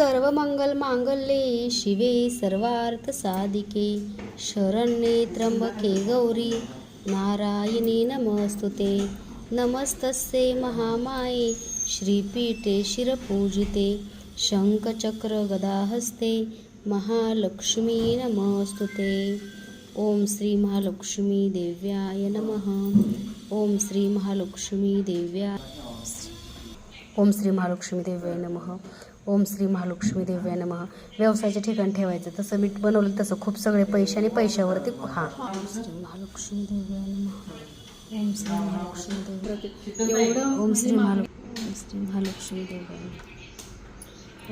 सर्व मंगल मांगल्ये शिवे सर्वार्थ साधिके शरण्ये त्र्यंबके गौरी। नारायणी नमस्तुते। नमस्तस्ये महामाये। श्रीपीठे शिरपूजिते। शङ्खचक्र गदाहस्ते महालक्ष्मी नमस्तुते। ओम श्री महालक्ष्मी देव्याय नमः। ओम श्री महालक्ष्मी देव्या ओम श्री महालक्ष्मी देव्याय नमः। ओम श्री महालक्ष्मी देव्या नम. व्यवसायाच्या ठिकाण ठेवायचं तसं मी बनवलं तसं खूप सगळे पैसे आणि पैशावरती हां. ओम श्री महालक्ष्मी देव्या ओम श्री महालक्ष्मी देव्या ओम श्री महाल ओम श्री महालक्ष्मी देव्या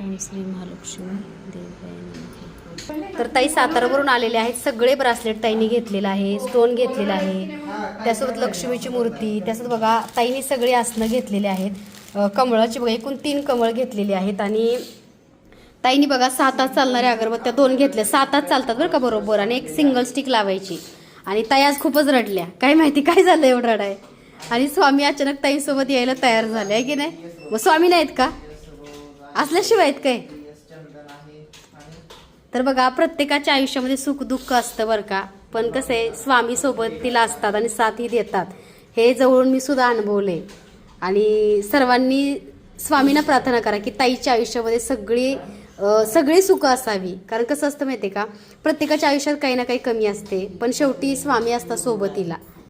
ओम श्री महालक्ष्मी देव्याय तर ताई सातारावरून आलेले आहेत सगळे ब्रासलेट ताईंनी घेतलेलं आहे स्टोन घेतलेला आहे. त्यासोबत लक्ष्मीची मूर्ती त्यासोबत बघा ताईंनी सगळे आसनं घेतलेले आहेत. कमळाची बघा एकूण तीन कमळ घेतलेली आहेत आणि ताईनी बघा सात चालणाऱ्या अगरबत्त्या दोन घेतल्या. सात चालतात बरं का बरोबर आणि एक सिंगल स्टिक लावायची. आणि ताई आज खूपच रडल्या. काय माहिती काय झालं एवढं रडाय आणि स्वामी अचानक ताईसोबत यायला तयार झाले आहे की नाही? मग स्वामी नाहीत का? असल्याशिवाय आहेत काय? तर बघा प्रत्येकाच्या आयुष्यामध्ये सुख दुःख असतं बरं का. पण कसं आहे स्वामीसोबत तिला असतात आणि साथही देतात. हे जवळून मी सुद्धा अनुभवले आणि सर्वांनी स्वामींना प्रार्थना करा की ताईच्या आयुष्यामध्ये सगळी सगळी सुख असावी. कारण कसं असतं माहिती आहे का? प्रत्येकाच्या आयुष्यात काही ना काही कमी असते पण शेवटी स्वामी असतात सोबतीला.